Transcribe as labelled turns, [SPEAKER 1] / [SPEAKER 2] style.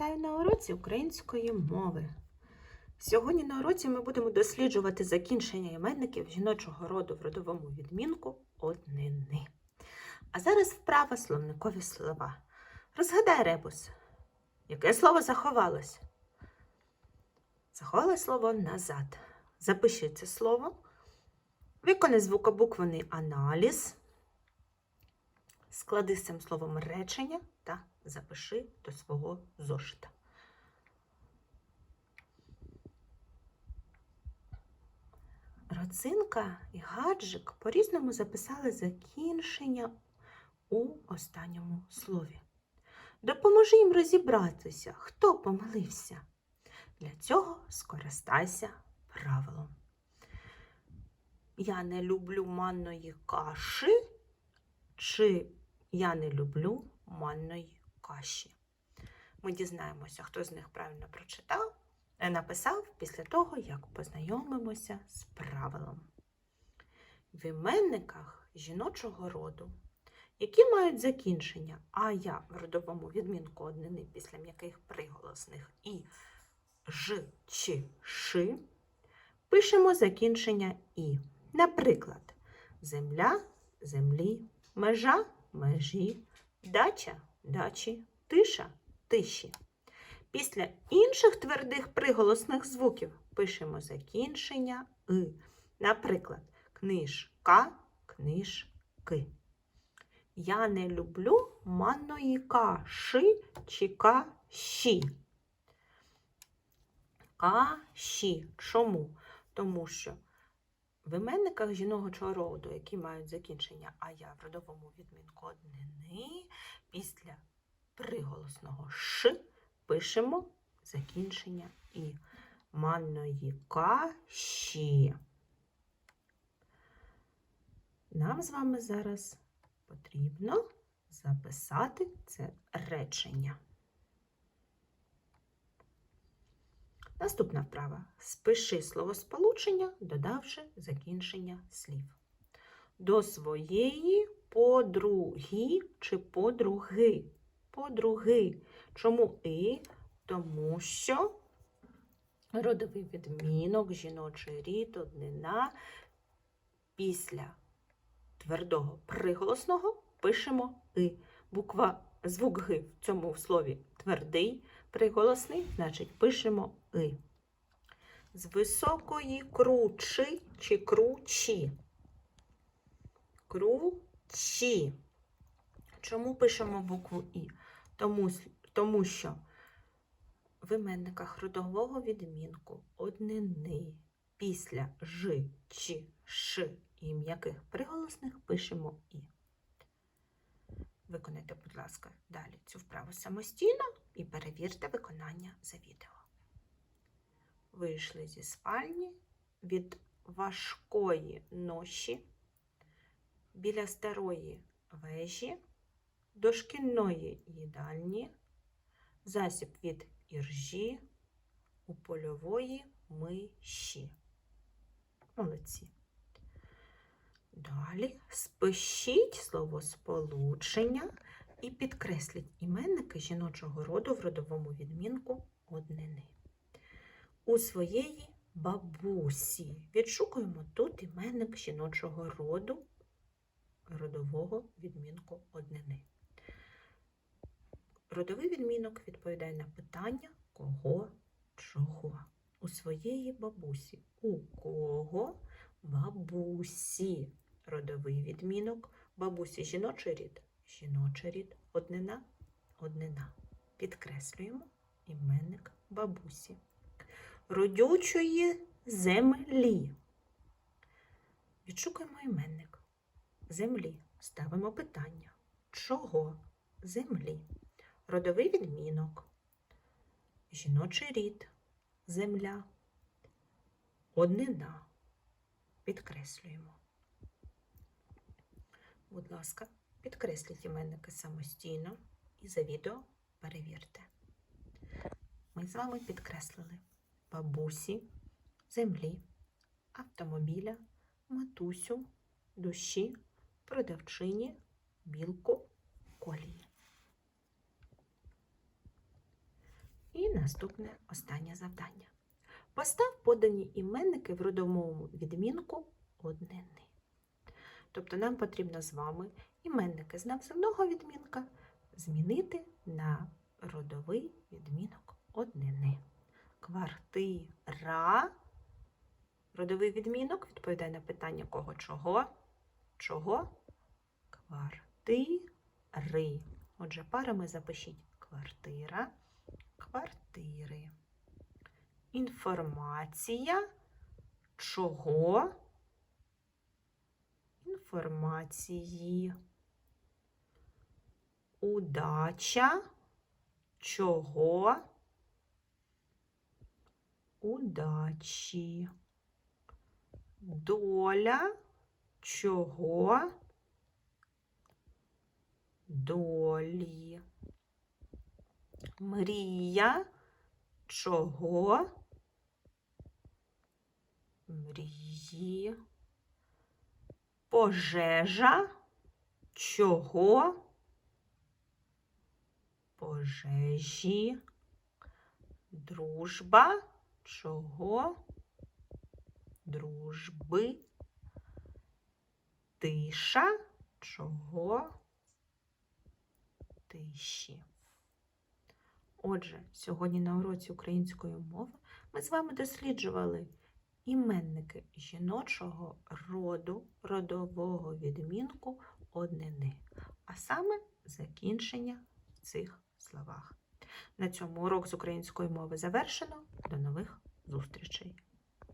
[SPEAKER 1] Вітаю на уроці української мови. Сьогодні на уроці ми будемо досліджувати закінчення іменників жіночого роду в родовому відмінку однини. А зараз вправа словникові слова. Розгадай ребус. Яке слово заховалось? Заховалось слово назад. Запиши це слово. Виконай звукобуквений аналіз. Склади цим словом речення та запиши до свого зошита. Родзинка і гаджик по-різному записали закінчення у останньому слові. Допоможи їм розібратися, хто помилився. Для цього скористайся правилом. Я не люблю манної каші, чи я не люблю манної каші. Ми дізнаємося, хто з них правильно прочитав, е, написав після того, як познайомимося з правилом. В іменниках жіночого роду, які мають закінчення а я в родовому відмінку однини після м'яких приголосних і ж чи ши, пишемо закінчення і. Наприклад, земля, землі, межа, межі, дача, дачі, тиша, тиші. Після інших твердих приголосних звуків пишемо закінчення и. Наприклад, книжка, книжки. Я не люблю манної каші чи каші. Каші. Чому? Тому що в іменниках жіночого роду, які мають закінчення а я в родовому відмінку однини, після приголосного ш пишемо закінчення і манної каші. Нам з вами зараз потрібно записати це речення. Наступна вправа. Спиши словосполучення, додавши закінчення слів. До своєї подруги чи подруги. Подруги. Чому і? Тому що родовий відмінок, жіночий рід, однина. Після твердого приголосного пишемо и. Буква звук Г в цьому слові твердий, приголосний, значить пишемо и. З високої кручі чи кручі. Кручі. Чому пишемо букву І? Тому, тому що в іменниках родового відмінку однини після ж, чи, ш і м'яких приголосних пишемо І. Виконайте, будь ласка, далі цю вправу самостійно і перевірте виконання за відео. Вийшли зі спальні від важкої ноші біля старої вежі до шкільної їдальні, засіб від іржі у польової миші. Молодці. Далі спишіть словосполучення і підкресліть іменники жіночого роду в родовому відмінку однини. У своєї бабусі відшукуємо тут іменник жіночого роду родового відмінку однини. Родовий відмінок відповідає на питання кого, чого. У своєї бабусі. У кого бабусі. Родовий відмінок. Бабусі жіночий рід. Жіночий рід. Однина. Однина. Підкреслюємо іменник бабусі. Родючої землі. Відшукуємо іменник землі. Ставимо питання. Чого землі? Родовий відмінок. Жіночий рід. Земля. Однина. Підкреслюємо. Будь ласка, підкресліть іменники самостійно і за відео перевірте. Ми з вами підкреслили бабусі, землі, автомобіля, матусю, душі, продавчині, білку, колії. І наступне останнє завдання. Постав подані іменники в родовому відмінку однини. Тобто нам потрібно з вами іменники з називного відмінка змінити на родовий відмінок однини. Квартира. Родовий відмінок відповідає на питання кого чого? Чого? Квартири. Отже, парами запишіть квартира, квартири. Інформація чого? Інформації. Удача чого? Удачі. Доля чого? Долі. Мрія чого? Мрії. Пожежа чого? Пожежі. Дружба чого? Дружби. Тиша чого? Тиші. Отже, сьогодні на уроці української мови ми з вами досліджували іменники жіночого роду, родового відмінку однини, а саме закінчення в цих словах. На цьому урок з української мови завершено. До нових зустрічей!